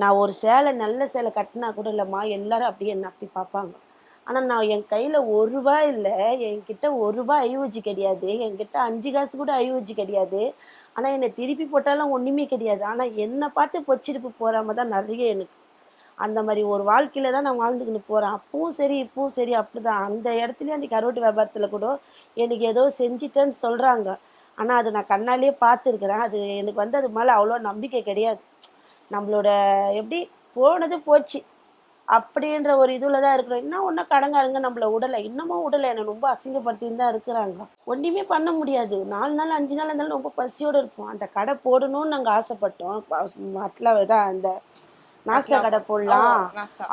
நான் ஒரு சேலை நல்ல சேலை கட்டினா கூட இல்லைம்மா எல்லாரும் அப்படியே என்ன அப்படி பார்ப்பாங்க. ஆனால் நான் என் கையில் ஒரு ரூபா இல்லை. என்கிட்ட ஒரு ரூபா ஐஓஜி கிடையாது. என்கிட்ட அஞ்சு காசு கூட ஐஓஜி கிடையாது. ஆனால் என்னை திருப்பி போட்டாலும் ஒன்றுமே கிடையாது. ஆனால் என்னை பார்த்து பொச்சிருப்பு போகாம தான் நிறைய எனக்கு. அந்த மாதிரி ஒரு வாழ்க்கையில தான் நான் வாழ்ந்துக்கின்னு போகிறேன் அப்பவும் சரி இப்பவும் சரி அப்படிதான். அந்த இடத்துலையும் அந்த கருவட்டு வியாபாரத்தில் கூட எனக்கு ஏதோ செஞ்சிட்டேன்னு சொல்கிறாங்க ஆனால் அது நான் கண்ணாலேயே பார்த்துருக்குறேன். அது எனக்கு வந்து அது மேலே அவ்வளோ நம்பிக்கை கிடையாது. நம்மளோட எப்படி போனது போச்சு அப்படின்ற ஒரு இதுல தான் இருக்கிறோம். இன்னும் ஒன்றும் கடங்காருங்க நம்மள உடலை இன்னமும் உடலை என்னை ரொம்ப அசிங்கப்படுத்தின்னு தான் இருக்கிறாங்க. ஒன்றுமே பண்ண முடியாது. நாலு நாள் அஞ்சு நாள் இருந்தாலும் ரொம்ப பசியோடு இருப்போம். அந்த கடை போடணும்னு நாங்கள் ஆசைப்பட்டோம். மட்டில் தான் அந்த நாஸ்டா கடை போடலாம்.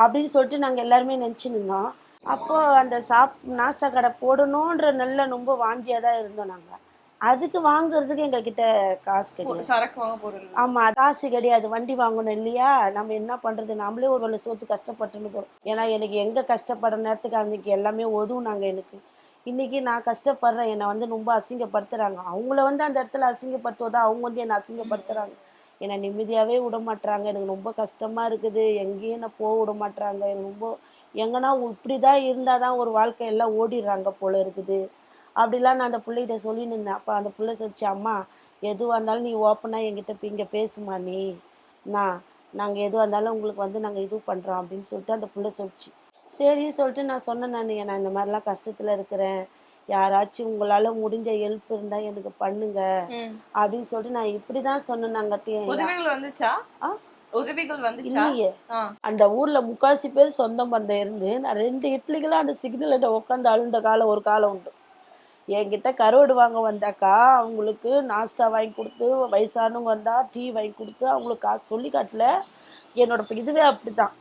அப்படின்னு சொல்லிட்டு நாங்கள் எல்லாருமே நினச்சின்னு இருந்தோம். அப்போ அந்த சாப் நாஸ்டா கடை போடணுன்ற நல்ல ரொம்ப வாஞ்சியாக தான் இருந்தோம் நாங்கள் அதுக்கு வாங்குறதுக்கு எங்ககிட்ட காசு கிடையாது. சரக்கு வாங்க பொருள் ஆமா காசு கிடையாது. வண்டி வாங்கணும் இல்லையா? நம்ம என்ன பண்றது? நம்மளே ஒரு வேளை சோத்து கஷ்டப்பட்டுன்னு போறோம். ஏன்னா எனக்கு எங்க கஷ்டப்படுற நேரத்துக்கு அன்னைக்கு எல்லாமே உதவுனாங்க எனக்கு. இன்னைக்கு நான் கஷ்டப்படுறேன். என்னை வந்து ரொம்ப அசிங்கப்படுத்துறாங்க. அவங்கள வந்து அந்த இடத்துல அசிங்கப்படுத்துவதா? அவங்க வந்து என்னை அசிங்கப்படுத்துறாங்க. என்னை நிம்மதியாவே விட மாட்றாங்க. எனக்கு ரொம்ப கஷ்டமா இருக்குது. எங்கேயும் என்ன போக விட மாட்றாங்க. எனக்கு ரொம்ப எங்கன்னா இப்படிதான் இருந்தாதான் ஒரு வாழ்க்கை எல்லாம் ஓடிடுறாங்க போல இருக்குது. அப்படிலாம் நான் அந்த பிள்ளைகிட்ட சொல்லின்னு இருந்தேன் அப்போ அந்த பிள்ளை சொல்லிச்சு அம்மா எதுவாக இருந்தாலும் நீ ஓப்பனாக என்கிட்ட இங்கே பேசுமா நீ. நான் நாங்கள் எதுவாக இருந்தாலும் உங்களுக்கு வந்து நாங்கள் இது பண்ணுறோம் அப்படின்னு சொல்லிட்டு அந்த பிள்ளை சொல்லிச்சு. சரின்னு சொல்லிட்டு நான் சொன்னேன் நான் நான் இந்த மாதிரிலாம் கஷ்டத்தில் இருக்கிறேன். யாராச்சும் உங்களால் முடிஞ்ச ஹெல்ப் இருந்தால் எனக்கு பண்ணுங்க. அப்படின்னு சொல்லிட்டு நான் இப்படி தான் சொன்னேன் உதவிகள் வந்துச்சா? உதவிகள் வந்துச்சா? இல்லையே. அந்த ஊர்ல முக்காசி பேர் சொந்த பந்தம் இருந்து நான் ரெண்டு இட்லிகளும் அந்த சிக்னல்கிட்ட உட்காந்து அழுந்த காலம் ஒரு காலம் உண்டு. என்கிட்ட கருவாடு வாங்க வந்தாக்கா அவங்களுக்கு நாஸ்டா வாங்கி கொடுத்து வயசானவங்க வந்தால் டீ வாங்கி கொடுத்து அவங்களுக்கு காசு சொல்லி காட்டல. என்னோட இதுவே அப்படிதான்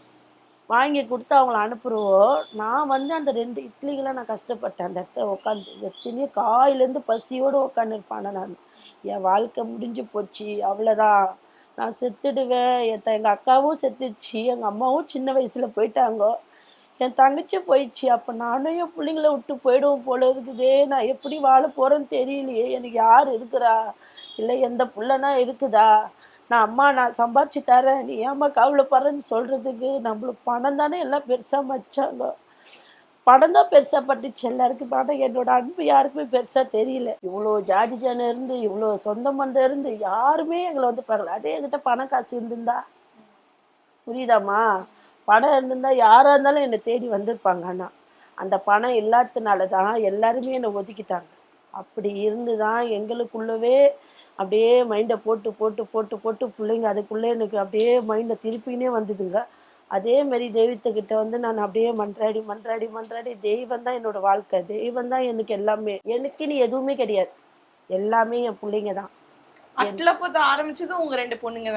வாங்கி கொடுத்து அவங்கள அனுப்புகிறோம் நான் வந்து அந்த ரெண்டு இட்லிகளை நான் கஷ்டப்பட்டேன். அந்த இடத்துல உட்காந்து எத்தனையோ காயிலேருந்து பசியோடு உட்காந்துருப்பானே நான். என் வாழ்க்கை முடிஞ்சு போச்சு அவ்வளோதான் நான் செத்துடுவேன். என் எங்கள் அக்காவும் செத்துச்சு எங்கள் அம்மாவும் சின்ன வயசில் போயிட்டாங்க. என் தங்கச்சி போயிடுச்சு. அப்போ நானும் என் பிள்ளைங்கள விட்டு போயிடுவோம் போல இருக்குதே. நான் எப்படி வாழ போகிறேன்னு தெரியலையே. எனக்கு யார் இருக்கிறா? இல்லை எந்த புள்ளனா இருக்குதா? நான் அம்மா நான் சம்பாரிச்சு தரேன். நீ ஏம்மா கவலைப்படுறேன்னு சொல்கிறதுக்கு நம்மளுக்கு பணம் தானே எல்லாம் பெருசாக மச்சாங்க. படம் தான் பெருசாக பட்டுச்சு எல்லாருக்கும். ஆனால் என்னோட அன்பு யாருக்குமே பெருசாக தெரியல. இவ்வளோ ஜாதி ஜனம் இருந்து இவ்வளோ சொந்த பந்தம் இருந்து யாருமே எங்களை வந்து பார்க்கல அதே என்கிட்ட பணம் காசு இருந்திருந்தா. புரியுதாம்மா? பணம் இருந்திருந்தால் யாராக இருந்தாலும் என்னை தேடி வந்திருப்பாங்க ஆனால் அந்த பணம் இல்லாததுனால தான் எல்லாருமே என்னை ஒதுக்கிட்டாங்க. அப்படி இருந்து தான் எங்களுக்குள்ளவே அப்படியே மைண்டை போட்டு போட்டு போட்டு போட்டு பிள்ளைங்க அதுக்குள்ளே எனக்கு அப்படியே மைண்டை திருப்பினே வந்ததுங்க. அதே மாதிரி தெய்வத்துக்கிட்ட வந்து நான் அப்படியே மன்றாடி மன்றாடி மன்றாடி தெய்வம் தான் என்னோட வாழ்க்கை. தெய்வம் தான் எனக்கு எல்லாமே. எனக்குன்னு எதுவுமே கிடையாது. எல்லாமே என் பிள்ளைங்க தான். அட்லப்பத்த ஆரம்பிச்சதும் உங்க ரெண்டு பொண்ணுங்க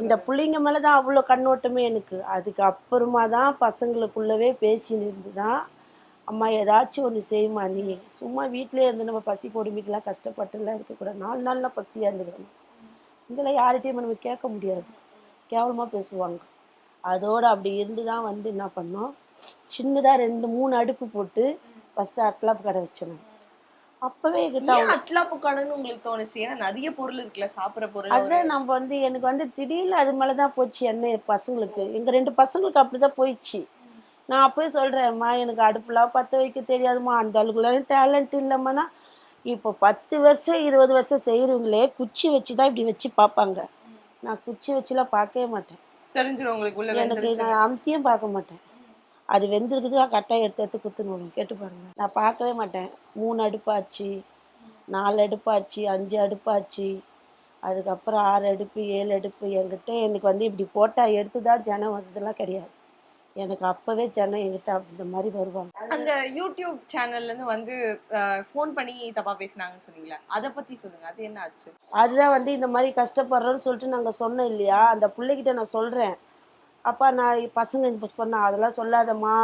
இந்த பிள்ளைங்க மேலதான் அவ்வளோ கண்ணோட்டமே எனக்கு. அதுக்கு அப்புறமா தான் பசங்களுக்குள்ளவே பேசின்னு இருந்து தான் அம்மா ஏதாச்சும் ஒன்று செய்யுமா நீ சும்மா வீட்டிலே இருந்து நம்ம பசி கொடுமைக்கெல்லாம் கஷ்டப்பட்டுலாம் இருக்கக்கூடாது. நாலு நாள்லாம் பசியாக இருந்துக்கணும். இதெல்லாம் யார்கிட்டையும் நம்ம கேட்க முடியாது. கேவலமாக பேசுவாங்க. அதோட அப்படி இருந்து தான் வந்து என்ன பண்ணோம்? சின்னதாக ரெண்டு மூணு அடுப்பு போட்டு ஃபஸ்ட்டு அட்லாப் கடை வச்சோம் அப்போவே கிட்ட ஏன் அட்லாப்பு கடைன்னு உங்களுக்கு தோணுச்சு? ஏன்னா நிறைய பொருள் இருக்குல்ல சாப்பிடுற பொருள் அதான் நம்ம வந்து எனக்கு வந்து திடீர்னு அது மேலே தான் போச்சு என்ன பசங்களுக்கு. எங்கள் ரெண்டு பசங்களுக்கு அப்படி தான் போயிடுச்சு. நான் அப்போயே சொல்கிறேன்ம்மா எனக்கு அடுப்புலாம் பற்ற வைக்க தெரியாதும்மா. அந்த அளவுக்குலாம் டேலண்ட் இல்லைம்மானா இப்போ பத்து வருஷம் இருபது வருஷம் செய்கிறவங்களே குச்சி வச்சு தான் இப்படி வச்சு பார்ப்பாங்க. நான் குச்சி வச்சுலாம் பார்க்கவே மாட்டேன். தெரிஞ்சிடும் உங்களுக்கு எனக்கு நான் அமுத்தியும் பார்க்க மாட்டேன். அது வெந்திருக்குது கட்டாயம் எடுத்து எடுத்து குத்துணும் கேட்டு பாருங்க. நான் பார்க்கவே மாட்டேன். மூணு அடுப்பாச்சு நாலு அடுப்பாச்சு அஞ்சு அடுப்பாச்சு அதுக்கப்புறம் ஆறு அடுப்பு ஏழு அடுப்பு. என்கிட்ட எனக்கு வந்து இப்படி போட்டால் எடுத்து தான் ஜனம் வந்ததெல்லாம் கிடையாது. எனக்கு அப்போவே ஜனம் என்கிட்ட இந்த மாதிரி வருவாங்க. அந்த யூடியூப் சேனல்ல இருந்து வந்து ஃபோன் பண்ணி தப்பா பேசினாங்கன்னு சொன்னீங்களா? அத பத்தி சொல்லுங்க. அது என்ன ஆச்சு? அதுதான் வந்து இந்த மாதிரி கஷ்டப்படுறோன்னு சொல்லிட்டு நாங்கள் சொன்னோம் இல்லையா? அந்த பிள்ளைகிட்ட நான் சொல்கிறேன் அப்பா நான் பசங்க இந்த பண்ண அதெல்லாம் சொல்லாதம்மா.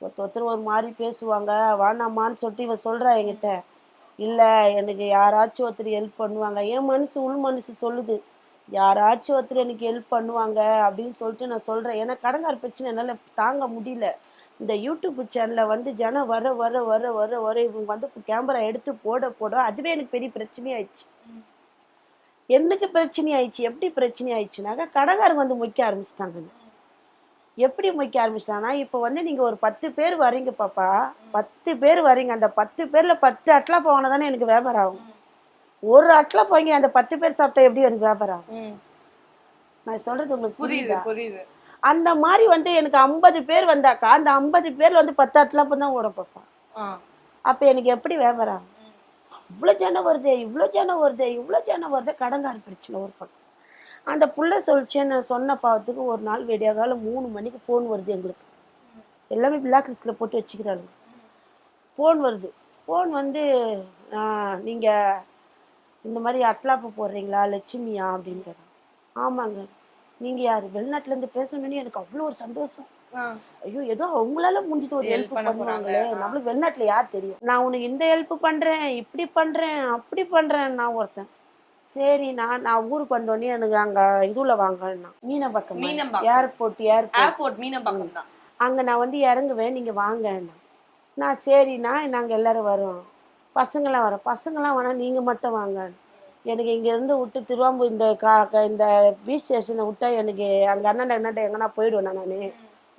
ஒருத்தர் ஒருத்தர் ஒரு மாதிரி பேசுவாங்க. வானாமான்னு சொல்லிட்டு இவ சொல்கிறா என்கிட்ட. இல்லை எனக்கு யாராச்சும் ஒருத்தர் ஹெல்ப் பண்ணுவாங்க. என் மனசு உள் மனசு சொல்லுது. யாராச்சும் ஒருத்தர் எனக்கு ஹெல்ப் பண்ணுவாங்க. அப்படின்னு சொல்லிட்டு நான் சொல்கிறேன் ஏன்னா கடங்கார பிரச்சனை என்னால் தாங்க முடியல. இந்த யூடியூப் சேனலில் வந்து ஜனம் வர வர வர வர வர இவங்க வந்து கேமரா எடுத்து போட போட அதுவே எனக்கு பெரிய பிரச்சனையாயிடுச்சு. என்னக்கு பிரச்சனை ஆயிடுச்சு? எப்படி பிரச்சனை ஆயிடுச்சுனாக்கா கடைக்காரங்க வந்து மொய்க்க ஆரம்பிச்சிட்டாங்க. எப்படி மொய்க்க ஆரம்பிச்சிட்டாங்கன்னா இப்போ வந்து நீங்கள் ஒரு பத்து பேர் வரீங்க பாப்பா. பத்து பேர் வரீங்க அந்த பத்து பேரில் பத்து அட்லா போனால் தானே எனக்கு வியாபாரம் ஆகும். ஒரு அட்லா போய்ங்க அந்த பத்து பேர் சாப்பிட்டா எப்படி எனக்கு வியாபாரம் ஆகும். நான் சொல்றது உங்களுக்கு புரியுது புரியுதா? அந்த மாதிரி வந்து எனக்கு ஐம்பது பேர் வந்தாக்கா அந்த ஐம்பது பேர்ல வந்து பத்து அட்லா தான் ஓட பார்ப்பான். அப்போ எனக்கு எப்படி வியாபாரம் ஆகும்? இவ்வளோ ஜனம் வருதே இவ்வளோ ஜனம் வருதே இவ்வளோ ஜனம் வருதே கடங்கார் பிரச்சனை ஒரு பக்கம். அந்த புள்ள சொல்லிச்சு நான் சொன்ன பாவத்துக்கு ஒரு நாள் விடிய காலம் மூணு மணிக்கு ஃபோன் வருது எங்களுக்கு. எல்லாமே பிளாக் லிஸ்ட்டில் போட்டு வச்சுக்கிறாங்க. ஃபோன் வருது. ஃபோன் வந்து நீங்கள் இந்த மாதிரி அட்லாப்பு போடுறீங்களா லட்சுமியா? அப்படின்னு கேட்டாங்க ஆமாங்க. நீங்கள் யார்? வெளிநாட்டுலேருந்து பேசணும்னு எனக்கு அவ்வளோ ஒரு சந்தோஷம். ஐயோ ஏதோ அவங்களால முடிஞ்சது ஒரு ஹெல்ப் பண்ண பண்ணுவாங்களே. நம்மளுக்கு வெளிநாட்டுல யார் தெரியும்? நான் உனக்கு இந்த ஹெல்ப் பண்றேன் இப்படி பண்றேன் அப்படி பண்றேன் நான் ஒருத்தன். சரி நான் நான் ஊருக்கு வந்தோடனே எனக்கு அங்க இதுல வாங்கன்னா. Meenambakkam Meenambakkam. Airport airport airport Meenambakkam தான். அங்க நான் வந்து இறங்குவேன் நீங்க வாங்கன்னா. நான் சரிண்ணா நாங்க எல்லாரும் வரோம். பசங்களாம் வரோம். பசங்களாம் வேணா நீங்க மட்டும் வாங்க. எனக்கு இங்க இருந்து விட்டு திருவாம்பூர் இந்த கா இந்த பீச் ஸ்டேஷனை விட்டா எனக்கு அங்க அண்ணன் அண்ணன் எங்கன்னா போயிடுவேன் நான்?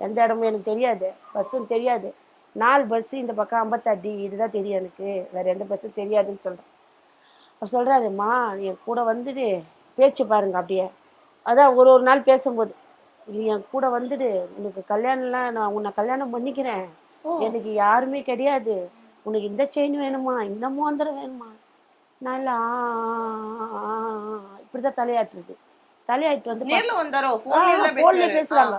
எந்த இடமும் எனக்கு தெரியாது. பஸ்ஸும் தெரியாது. நாலு பஸ்ஸு இந்த பக்கம் ஐம்பத்தாட்டி இதுதான் தெரியும் எனக்கு. வேற எந்த பஸ்ஸும் தெரியாதுன்னு சொல்கிறேன் அவர் சொல்கிறாருமா என் கூட வந்துட்டு பேச்சு பாருங்க அப்படியே. அதான் ஒரு ஒரு நாள் பேசும்போது நீ என் கூட வந்துடு. உனக்கு கல்யாணம்லாம் நான் உன்னை கல்யாணம் பண்ணிக்கிறேன். எனக்கு யாருமே கிடையாது. உனக்கு இந்த செயின் வேணுமா? இந்த மோந்திரம் வேணுமா? நான் இல்லை இப்படி தான் தலையாட்டுறது. தலையாட்டு வந்து நேர்ல வந்தாரோ? போன்ல பேசுறாங்க.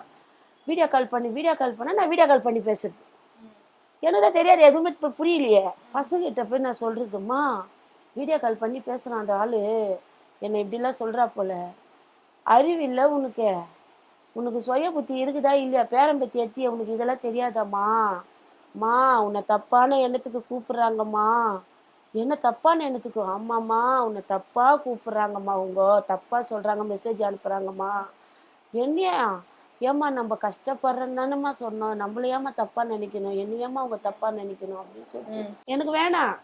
வீடியோ கால் பண்ணி வீடியோ கால் பண்ணா நான் வீடியோ கால் பண்ணி பேசுறது. எனக்கு தான் தெரியாது எதுவுமே இப்ப புரியலையே. பசங்கிட்ட போய் நான் சொல்றதும்மா வீடியோ கால் பண்ணி பேசுறான் அந்த ஆளு. என்னை இப்படிலாம் சொல்றா போல. அறிவு இல்லை உனக்கு. உனக்கு சுய புத்தி இருக்குதா இல்லையா? பேரம்பத்தி எத்தி உனக்கு இதெல்லாம் தெரியாதாம்மா? மா உன்னை தப்பான எண்ணத்துக்கு கூப்பிடுறாங்கம்மா. என்ன தப்பான எண்ணத்துக்கு ஆமாம்மா உன்னை தப்பா கூப்பிடுறாங்கம்மா அவங்க தப்பா சொல்றாங்க மெசேஜ் அனுப்புறாங்கம்மா. என்னையா? ஏம்மா நம்ம கஷ்டப்படுறோன்னு சொன்னோம். நம்மள தப்பா நினைக்கணும்? என்ன ஏம்மா அவங்க தப்பா நினைக்கணும்? அப்படின்னு சொல்லி. எனக்கு வேணாம்.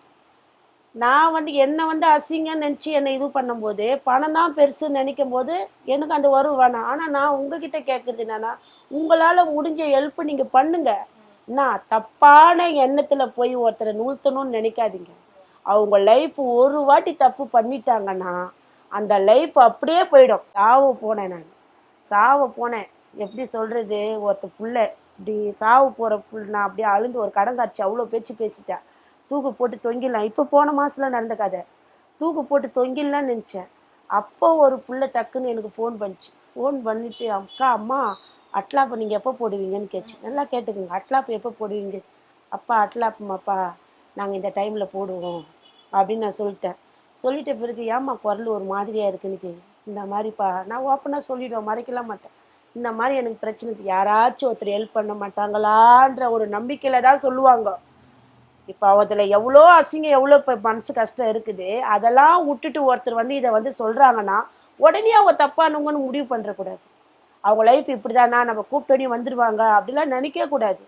நான் வந்து என்னை வந்து அசிங்கன்னு நினச்சி என்னை இது பண்ணும்போது பணம் தான் பெருசுன்னு நினைக்கும் போது எனக்கு அந்த உறவு வேணாம். ஆனால் நான் உங்ககிட்ட கேட்குறது என்னன்னா உங்களால் முடிஞ்ச ஹெல்ப் நீங்கள் பண்ணுங்க. நான் தப்பான எண்ணத்தில் போய் ஒருத்தரை நூழ்த்தணும்னு நினைக்காதீங்க. அவங்க லைஃப் ஒரு வாட்டி தப்பு பண்ணிட்டாங்கன்னா அந்த லைஃப் அப்படியே போயிடும். சாவு போனேன் நான். சாவ போனேன். எப்படி சொல்கிறது ஒருத்த புள்ள. இப்படி சாவு போகிற புள்ள நான் அப்படியே அழுந்து ஒரு கடங்காட்சி அவ்வளோ பேச்சு பேசிட்டேன். தூக்கு போட்டு தொங்கிடலாம். இப்போ போன மாதத்தில் நடந்த கதை தூக்கு போட்டு தொங்கிடலாம்னு நினச்சேன். அப்போ ஒரு புள்ள டக்குன்னு எனக்கு ஃபோன் பண்ணிச்சு. ஃபோன் பண்ணிட்டு அக்கா அம்மா அட்லாப் நீங்கள் எப்போ போடுவீங்கன்னு கேச்சு நல்லா கேட்டுக்கோங்க. அட்லாப் எப்போ போடுவீங்க? அப்பா அட்லாப்புமாப்பா நாங்கள் இந்த டைமில் போடுவோம். அப்படின்னு நான் சொல்லிட்டேன். சொல்லிட்ட பிறகு ஏம்மா குரல் ஒரு மாதிரியாக இருக்குன்னு கேள்வி இந்த மாதிரிப்பா. நான் ஓப்பனாக சொல்லிவிடுவேன் மறைக்கலாம் மாட்டேன். இந்த மாதிரி எனக்கு பிரச்சனை யாராச்சும் ஒருத்தர் ஹெல்ப் பண்ண மாட்டாங்களான்ற ஒரு நம்பிக்கையில் தான் சொல்லுவாங்க. இப்போ அதில் எவ்வளோ அசிங்கம் எவ்வளோ இப்போ மனசு கஷ்டம் இருக்குது. அதெல்லாம் விட்டுட்டு ஒருத்தர் வந்து இதை வந்து சொல்கிறாங்கன்னா உடனே அவங்க தப்பானவங்கன்னு முடிவு பண்ணுறக்கூடாது அவங்க லைஃப் இப்படிதானா? நம்ம கூப்பிட்டோடனே வந்துடுவாங்க அப்படிலாம் நினைக்கக்கூடாது.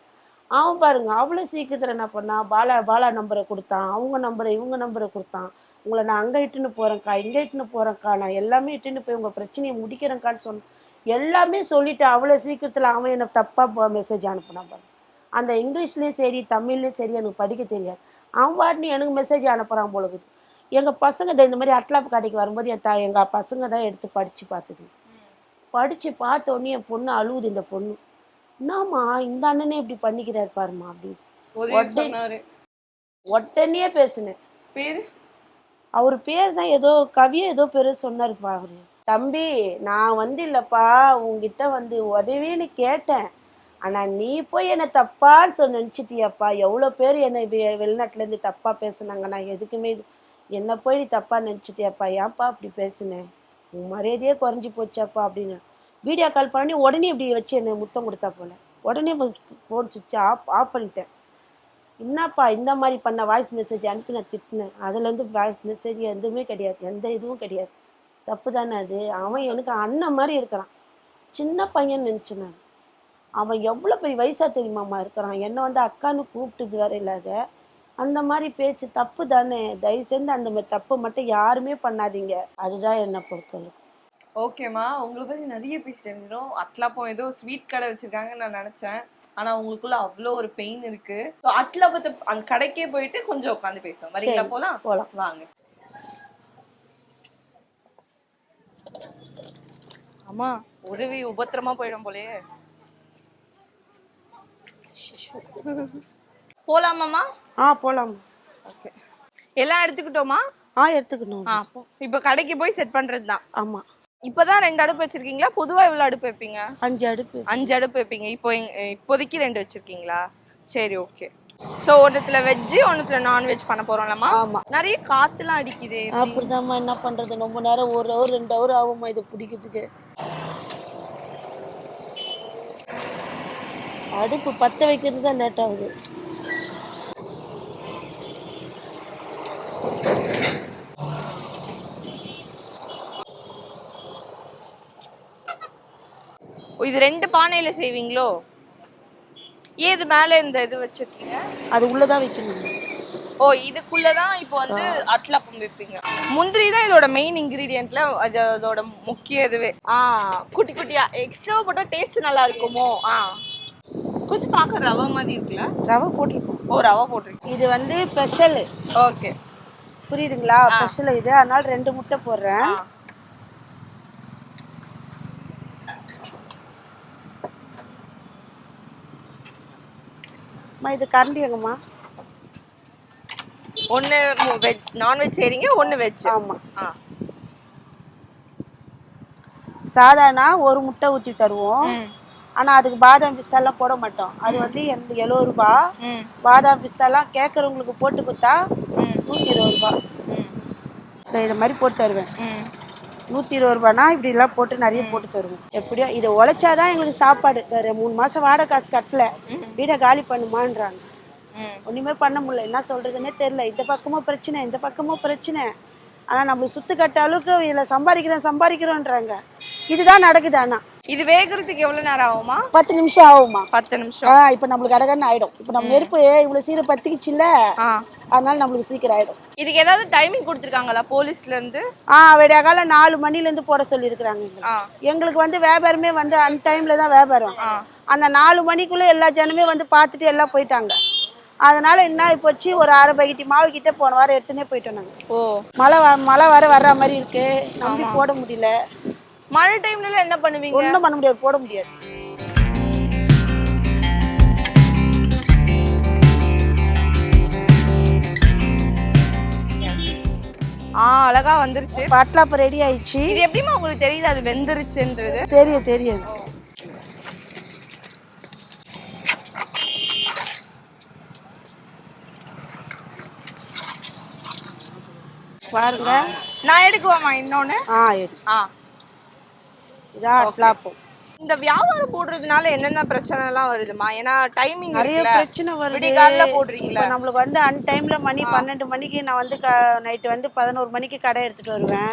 அவன் பாருங்க அவ்வளோ சீக்கிரத்தில் என்ன பண்ணான் பாலா பாலா நம்பரை கொடுத்தான் அவங்க நம்பரை இவங்க நம்பரை கொடுத்தான். உங்களை நான் அங்கே இட்டுன்னு போகிறேன்க்கா இங்கே இட்டுன்னு போகிறேன்க்கா நான் எல்லாமே இட்டுன்னு போய் உங்கள் பிரச்சனையை முடிக்கிறேன்க்கான்னு சொன்ன எல்லாமே சொல்லிட்டு அவ்வளோ சீக்கிரத்தில் அவன் எனக்கு தப்பாக மெசேஜ் அனுப்புனான் பாருங்க. அந்த இங்கிலீஷ்லேயும் சரி தமிழ்லேயும் சரி எனக்கு படிக்க தெரியாது. அவன் பாட்டுன்னு எனக்கு மெசேஜ் அனுப்புகிறான் இருக்குது. எங்கள் பசங்க இந்த மாதிரி அட்லாப் கடைக்கு வரும்போது என் தா எங்கள் பசங்க தான் எடுத்து படித்து பார்த்தது. படித்து பார்த்த உடனே என் பொண்ணு அழுவுது இந்த பொண்ணு. என்னம்மா இந்த அண்ணனே இப்படி பண்ணிக்கிறாரு பாருமா அப்படின்னு. உடனே- பேசினேன். பேரு? அவர் பேர் தான் ஏதோ கவியை ஏதோ பேர் சொன்னாருப்பா அவரு. தம்பி நான் வந்து இல்லப்பா உங்ககிட்ட வந்து உதவின்னு கேட்டேன். ஆனா நீ போய் என்னை தப்பான்னு சொல்லி நினச்சிட்டியாப்பா. எவ்வளோ பேர் என்னை வெளிநாட்டுல இருந்து தப்பா பேசுனாங்க. நான் எதுக்குமே என்னை போய் நீ தப்பா நினச்சிட்டியாப்பா. ஏன்ப்பா அப்படி பேசுனேன் உன் மரியாதையே குறைஞ்சி போச்சாப்பா அப்படின்னு. வீடியோ கால் பண்ணி உடனே இப்படி வச்சு என்னை முத்தம் கொடுத்தா போல. உடனே ஃபோன் சுவிட்ச் ஆஃப் ஆஃப் பண்ணிட்டேன். என்னப்பா இந்த மாதிரி பண்ண வாய்ஸ் மெசேஜ் அனுப்பி நான் திட்டினேன். அதுலேருந்து வாய்ஸ் மெசேஜ் எதுவுமே கிடையாது. எந்த இதுவும் கிடையாது. தப்பு தானே அது? அவன் எனக்கு அண்ணன் மாதிரி இருக்கிறான். சின்ன பையன் நினச்சேன் நான். அவன் எவ்வளோ பெரிய வயசாக தெரியுமாம்மா இருக்கிறான். என்னை வந்து அக்கான்னு கூப்பிட்டது வேற இல்லாத. அந்த மாதிரி பேச்சு தப்பு தானே? தயவு செஞ்சு அந்த மாதிரி தப்பு மட்டும் யாருமே பண்ணாதீங்க. அதுதான் என்னை பொறுத்தவரைக்கும் ஓகேம்மா உங்களை பத்தி நிறைய பேசி தெரிஞ்சிடும் அட்லாப்பம் ஏதோ ஸ்வீட் கடை வச்சிருக்காங்கன்னு நான் நினைச்சேன். ஆனா உங்களுக்குள்ள அவ்வளோ ஒரு பெயின் இருக்கு. ஸோ அட்லாப்பத்தை அந்த கடைக்கே போயிட்டு கொஞ்சம் உட்காந்து பேசுவோம். வரீங்களா போலாம்? போலாம். வாங்க. அம்மா உதவி உபத்திரமா போயிடும் போலயே. போலாமாம்மா ஆ போலாம். ஓகே எல்லாம் எடுத்துக்கிட்டோமா? ஆ எடுத்துக்கணும் இப்போ கடைக்கு போய் செட் பண்றது தான் ஆமா. இப்பதான் ரெண்டு அடுப்பு வச்சிருக்கீங்களா? பொதுவா எவ்வளவு அடுப்பு வைப்பீங்க? அஞ்சு அடுப்பு அஞ்சு அடுப்பு வைப்பீங்க. இப்போ எங்க- இப்போதைக்கு ரெண்டு வச்சிருக்கீங்களா? சரி ஓகே ஸோ ஒன்றுத்துல வெஜ்ஜு ஒன்றுத்துல நான்வெஜ் பண்ண போறோம்லம்மா? ஆமா. நிறைய காத்துலாம் அடிக்குது. அப்படிதாம்மா என்ன பண்றது? ரொம்ப நேரம் ஒரு ஹவர் ரெண்டு ஹவர் ஆகுமா இது பிடிக்கிறதுக்கு. அடுப்பு பத்த வைக்கிறது தான் லேட் ஆகுது. இது ரெண்டு பானையில செய்வீங்களோ? ஏன் இது மேல இந்த இது வச்சிருக்கீங்க? அது உள்ளதான் வைக்கணும். ஓ இதுக்குள்ளதான் இப்போ வந்து அட்லாப்பம் வைப்பீங்க. முந்திரி தான் இதோட மெயின் இன்கிரீடியன்ட்ல அது அதோட முக்கிய இதுவே. ஆ குட்டி குட்டியா. எக்ஸ்ட்ரா போட்டா டேஸ்ட் நல்லா இருக்குமோ? ஆ. கொஞ்சம் பார்க்க ரவை மாதிரி இருக்குல்ல? ரவை போட்டிருக்கோம். ஓ ரவை போட்டிருக்கு இது வந்து ஸ்பெஷல் ஓகே. புரியுதுங்களா? ஸ்பெஷல் இது. அதனால ரெண்டு முட்டை போடுறேன். அம்மா இது கரண்டி எங்கம்மா? ஒன்னு வெஜ் நான்வெஜ் செய்றீங்க ஒன்னு வெஜ் ஆமா. ஆ. சாதாரண ஒரு முட்டை ஊற்றி தருவோம். ஆனா அதுக்கு பாதாம் பிஸ்தாலாம் போட மாட்டோம். அது வந்து எந்த எழுபது ரூபா. பாதாம் பிஸ்தாலாம் கேட்குறவங்களுக்கு போட்டு கொடுத்தா நூற்றி இருபது ரூபா. இதை மாதிரி போட்டு தருவேன். நூற்றி இருபது ரூபானா இப்படி எல்லாம் போட்டு நிறைய போட்டு தருவோம். எப்படியோ இதை உழைச்சாதான் எங்களுக்கு சாப்பாடு. வேற மூணு மாசம் வாடகை காசு கட்டல. வீடை காலி பண்ணுமான்றாங்க. ம். ஒண்ணுமே பண்ண முடியல. என்ன சொல்றதுன்னே தெரியல. இந்த பக்கமும் பிரச்சனை இந்த பக்கமும் பிரச்சனை. ஆனா நம்ம சுத்து கட்ட அளவுக்கு இதுல சம்பாதிக்கிறோம் சம்பாதிக்கிறோன்றாங்க. இதுதான் நடக்குது ஆனா. இது வேகிறதுக்கு எவ்வளவு நேரம் ஆகுமா? பத்து நிமிஷம் ஆகுமா? பத்து நிமிஷம். ஆ இப்போ நம்மளுக்கு கடகன்னு ஆயிடும். இப்போ நம்ம நெருப்பு இவ்வளவு சீரம் பத்திக்குச்சுல்ல? அதனால நம்மளுக்கு சீக்கிரம் ஆயிடும். இதுக்கு ஏதாவது டைமிங் கொடுத்துருக்காங்களா போலீஸ்ல இருந்து? ஆ விடிய காலம் நாலு மணில இருந்து போட சொல்லியிருக்கிறாங்க எங்களுக்கு. வந்து வியாபாரமே வந்து அன் டைம்ல தான் வியாபாரம். அந்த நாலு மணிக்குள்ள எல்லா ஜனமே வந்து பார்த்துட்டு எல்லாம் போயிட்டாங்க. அதனால என்ன போச்சு? ஒரு அரை பக்கெட்டி மாவு கிட்ட போன வாரம் எடுத்துனே போயிட்டோம் நாங்க. ஓ. மழை வ- மழை வர வர்ற மாதிரி இருக்கு. நம்பி போட முடியல. மழை டைம்ல என்ன பண்ணுவீங்க? ஒண்ணும் பண்ண முடியாது போட முடியாது. ஆ அழகா வந்துருச்சு. பட்லாப்ப ரெடி ஆயிடுச்சு. இது எப்படிமா உங்களுக்கு தெரியுது? அது வெந்துருச்சுன்றது? தெரியும் தெரியும் பாருங்க. நான் எடுக்குவாமா இன்னொன்னு? ஆ ஆ. இந்த வியாபாரம் போடுறதுனால என்னென்ன பிரச்சனை எல்லாம் வருதுமா ஏன்னா டைமிங் நிறைய பிரச்சனை வருது. விடிகாலைல போடுறீங்களா. நம்மளுக்கு வந்து அன் டைம்ல மணி பன்னெண்டு மணிக்கு நான் வந்து நைட்டு வந்து பதினோரு மணிக்கு கடை எடுத்துட்டு வருவேன்.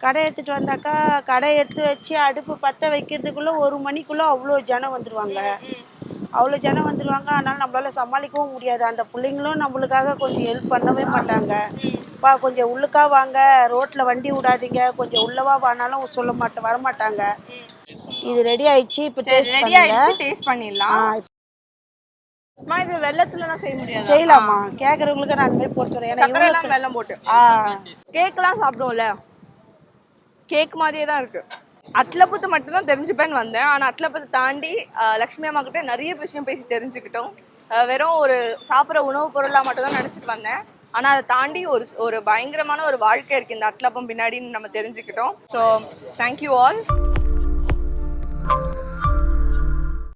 கடை எடுத்துட்டு வந்தாக்கா கடை எடுத்து வச்சு அடுப்பு பற்ற வைக்கிறதுக்குள்ள ஒரு மணிக்குள்ள அவ்வளோ ஜனம் வந்துருவாங்க. அவ்வளோ ஜனம் வந்துருவாங்க. அதனால நம்மளால சமாளிக்கவும் முடியாது. அந்த பிள்ளைங்களும் நம்மளுக்காக கொஞ்சம் ஹெல்ப் பண்ணவே மாட்டாங்க. பா கொஞ்சம் உள்ளுக்கா வாங்க. ரோட்ல வண்டி விடாதீங்க. கொஞ்சம் உள்ளவா வானாலும் சொல்ல மாட்டேன் வரமாட்டாங்க. இது ரெடி ஆயிடுச்சு. இப்போ டேஸ்ட் ரெடி ஆயிடுச்சு. டேஸ்ட் பண்ணிடலாம். அம்மா இது வெள்ளத்துல தான் செய்ய முடியாது? செய்யலாமா? கேட்குறவங்களுக்கு நான் அந்த மாதிரி போட்டு வரேன் ஏன்னா சக்கரை எல்லாம் வெல்லம் போட்டு. கேக்லாம் சாப்பிடுவோம்ல. கேக் மாதிரியே தான் இருக்கு. அட்லப்பத்து மட்டும்தான் தெரிஞ்சுப்பேன்னு வந்தேன். ஆனால் அட்லப்பத்தை தாண்டி லக்ஷ்மி அம்மா கிட்ட நிறைய விஷயம் பேசி தெரிஞ்சுக்கிட்டோம். வெறும் ஒரு சாப்பிட்ற உணவுப் பொருளாக மட்டும்தான் நினச்சிட்டு வந்தேன். ஆனால் அதை தாண்டி ஒரு ஒரு பயங்கரமான ஒரு வாழ்க்கை இருக்கு இந்த அட்லப்பம் பின்னாடின்னு நம்ம தெரிஞ்சுக்கிட்டோம். So thank you all